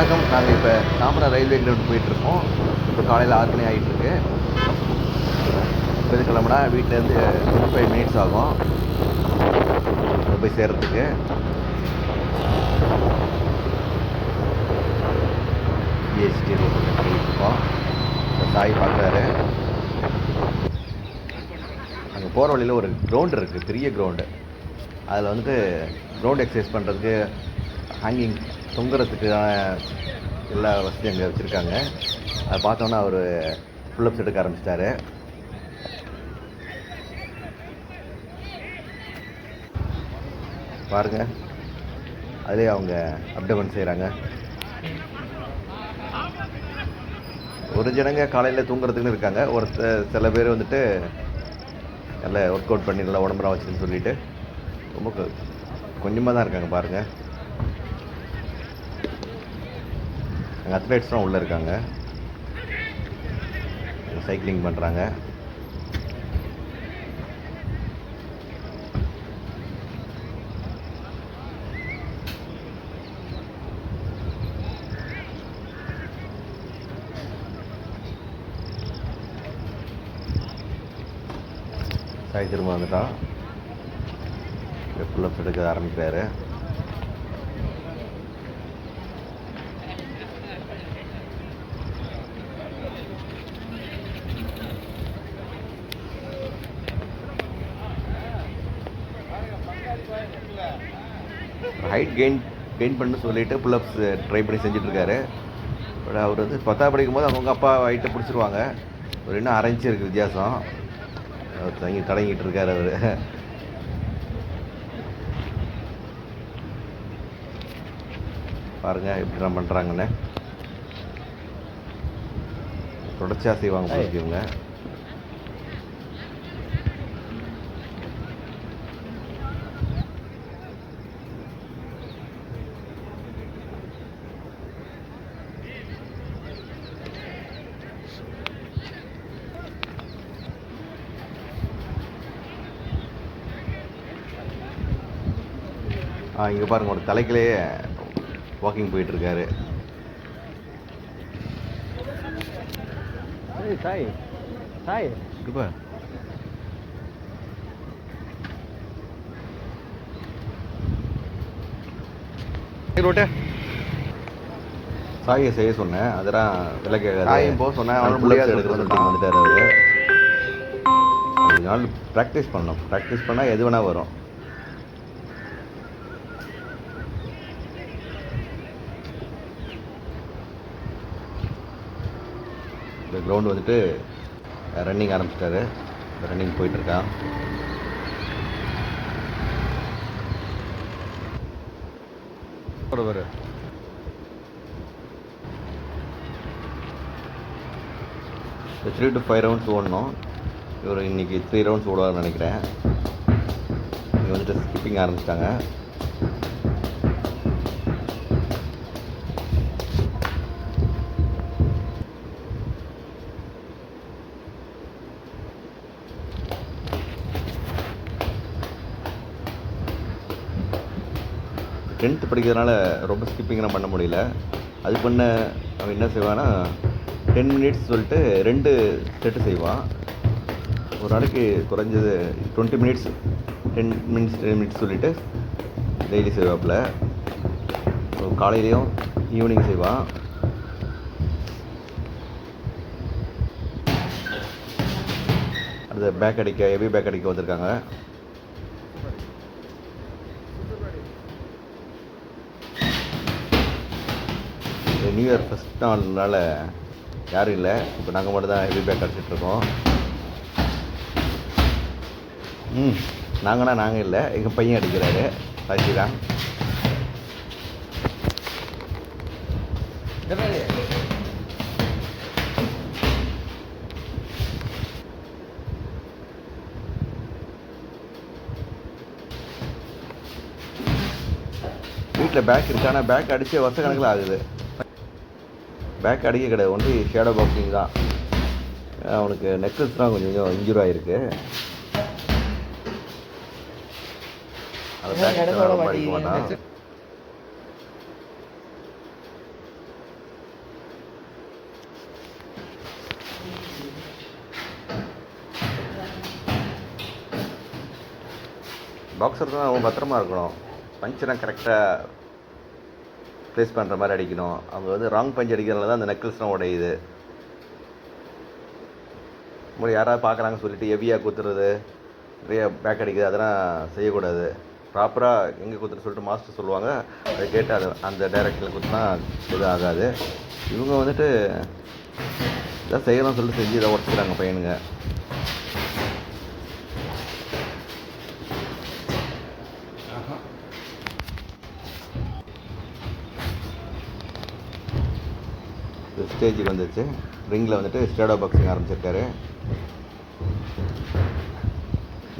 வணக்கம். நாங்கள் இப்போ தாம்பரம் ரயில்வே கிரவுண்ட் போயிட்டுருக்கோம். இப்போ காலையில் ஆறு மணி ஆகிட்டுருக்கு இப்போ கிளம்புனா வீட்டிலேருந்து டுவெண்ட்டி ஃபைவ் மினிட்ஸ் ஆகும் போய் சேர்கிறதுக்கு ஜிஎஸ்டி இருக்கோம் தாய் பார்க்குறாரு அங்கே போகிற வழியில் ஒரு கிரவுண்டு இருக்குது பெரிய கிரவுண்டு அதில் வந்துட்டு கிரவுண்ட் எக்ஸசைஸ் பண்ணுறதுக்கு ஹேங்கிங் தொங்குறதுக்கான எல்லா வசதியும் அங்கே வச்சுருக்காங்க. அதை பார்த்தோன்னா அவர் ஃபுல்லப்ஸ் எடுக்க ஆரம்பிச்சிட்டாரு. பாருங்க. அதிலே அவங்க அப்டமன் செய்கிறாங்க ஒரு ஜனங்க காலையில் தூங்குறதுக்குன்னு இருக்காங்க. ஒரு சில பேர் வந்துட்டு நல்லா ஒர்க் அவுட் பண்ணி நல்லா உடம்புலாம் வச்சுன்னு சொல்லிட்டு ரொம்ப கொஞ்சமாக தான் இருக்காங்க பாருங்கள் அங்கே அத்லெட்ஸ்லாம் உள்ளே இருக்காங்க. சைக்கிளிங் பண்ணுறாங்க சாய் திரும்ப வந்துட்டான். புல்லப்ஸ் எடுக்க ஆரம்பிக்கிறாரு. ஹைட் கெயின் கெயின் பண்ண சொல்லிட்டு புல்லப்ஸ் ட்ரை uh, பண்ணி செஞ்சுட்டு இருக்காரு பட் அவர் வந்து பத்தா படிக்கும் போது அவங்க அப்பா ஹைட்டை பிடிச்சிருவாங்க. ஒரு இன்னும் அரைஞ்சி இருக்கு வித்தியாசம். அவர் தங்கி தடங்கிட்டு இருக்காரு அவர். பாருங்க எப்படிலாம் பண்ணுறாங்கன்னு தொடர்ச்சியாக செய்வாங்க இவங்க. இங்கே பாருங்க ஒரு தலைக்கிலேயே வாக்கிங் போயிட்டு இருக்காரு ஏய் சாய் சாய். இப்போ ரோட்டே. சாயை செய்ய சொன்னேன் அதெல்லாம் விலை கேட்காது. சாயும் போக சொன்னேன், அவன் முடியாது எடுக்கிற சொல்லிட்டு சொல்லிட்டு வந்துட்டார். அவரு. கொஞ்ச நாள் ப்ராக்டிஸ் பண்ணணும். ப்ராக்டிஸ் பண்ணால் எது வேணால் வரும் இந்த கிரவுண்டு வந்துட்டு ரன்னிங் ஆரம்பிச்சிட்டாரு. ரன்னிங் போயிட்டுருக்கான். ஒரு இந்த த்ரீ டு ஃபைவ் ரவுண்ட்ஸ் ஓடணும். இவர் இன்னைக்கு த்ரீ ரவுண்ட்ஸ் ஓடுவார்னு நினைக்கிறேன். இங்கே வந்துட்டு ஸ்கிப்பிங் ஆரம்பிச்சிட்டாங்க. டென்த்து படிக்கிறதுனால ரொம்ப ஸ்கிப்பிங்லாம் பண்ண முடியல. அது பண்ண அவன் என்ன செய்வான்னா டென் மினிட்ஸ் சொல்லிட்டு ரெண்டு செட்டு செய்வான். ஒரு நாளைக்கு குறைஞ்சது twenty minutes ten minutes ten minutes சொல்லிவிட்டு டெய்லி செய்வாப்புல. ஸோ காலையிலையும் ஈவினிங் செய்வான். அடுத்து பேக் அடிக்க ஹெவி பேக் அடிக்க வந்திருக்காங்க. நியூ இயர் ஃபஸ்ட் நாள்னால யாரும் இல்லை. இப்போ நாங்கள் மட்டும் தான் ஹெவி பேக் அடிச்சிட்ருக்கோம் ம் நாங்கன்னா நாங்கள் இல்லை. எங்கள் பையன் அடிக்கிறாரு. சசிராம் வீட்டில் பேக் இருக்கு ஆனால் பேக் அடித்து வருஷ கணக்கில் ஆகுது. பேக் அடிக்க கிடையாது. வந்து ஷேடோ பாக்ஸிங் தான். அவனுக்கு நெக்லஸ்லாம் கொஞ்சம் கொஞ்சம் இன்ஜூர் ஆகிருக்கு அதை பேக் அடிக்க மாட்டான். பாக்ஸர் தான் அவங்க பத்திரமா இருக்கணும். பஞ்செலாம் கரெக்டாக ப்ளேஸ் பண்ணுற மாதிரி அடிக்கணும். அவங்க வந்து ராங் பஞ்ச் அடிக்கிறதுனால தான் அந்த நெக்லஸ்லாம் உடையுது. முறை யாராவது பார்க்குறாங்கன்னு சொல்லிட்டு ஹெவியாக குத்துறது நிறைய பேக் அடிக்குது அதெல்லாம் செய்யக்கூடாது. ப்ராப்பராக எங்கே குத்துட்டு சொல்லிட்டு மாஸ்டர் சொல்லுவாங்க. அதை கேட்டு அது அந்த டைரக்ஷனில் குத்துனா இது ஆகாது இவங்க வந்துட்டு இதான் செய்யலாம் சொல்லிட்டு செஞ்சு இதை உடச்சிக்கிறாங்க பையனுங்க. ஸ்டேஜுக்கு வந்துச்சு. ரிங்கில் வந்துட்டு ஸ்டேடோ பாக்ஸிங் ஆரம்பிச்சிருக்காரு.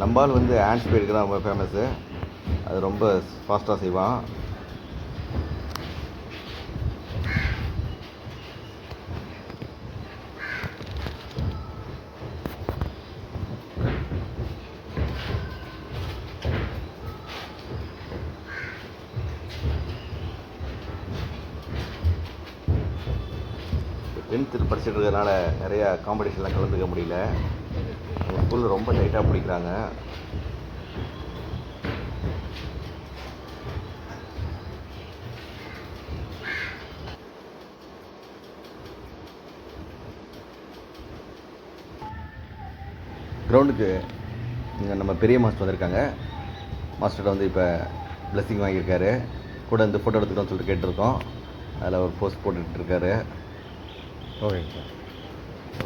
நம்பால் வந்து ஹேண்ட் ஸ்பீடுக்கு தான் ரொம்ப ஃபேமஸ்ஸு அது ரொம்ப ஃபாஸ்ட்டாக செய்வான். டென்த்து படிச்சுட்டு இருக்கிறதுனால நிறையா காம்படிஷன்லாம் கலந்துக்க முடியல. ஸ்கூலில் ரொம்ப டைட்டாக பிடிக்கிறாங்க. கிரவுண்டுக்கு இங்கே நம்ம பெரிய மாஸ்டர் வந்திருக்காங்க. மாஸ்டர்கிட்ட வந்து இப்போ பிளஸ்ஸிங் வாங்கியிருக்காரு. கூட இந்த ஃபோட்டோ எடுத்துக்கிட்டோம்னு சொல்லிட்டு கேட்டிருக்கோம். அதில் ஒரு போஸ்ட் போட்டுட்டு இருக்காரு. ஓகேங்க சார்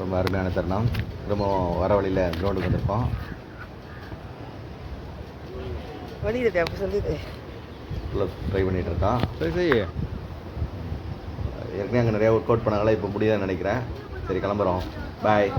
ரொம்ப அருமையான தருணம். திரும்ப வர வழியில் கிரவுண்டுக்கு வந்திருக்கோம். வலியுது அப்போ சொல்லுது. ஃபுல்லாக ட்ரை பண்ணிகிட்டு இருக்கான். சரி சரி. ஏற்கனவே அங்கே நிறையா ஒர்க் அவுட் பண்ணாங்களா இப்போ முடியாதுன்னு நினைக்கிறேன். சரி கிளம்புறோம். பாய்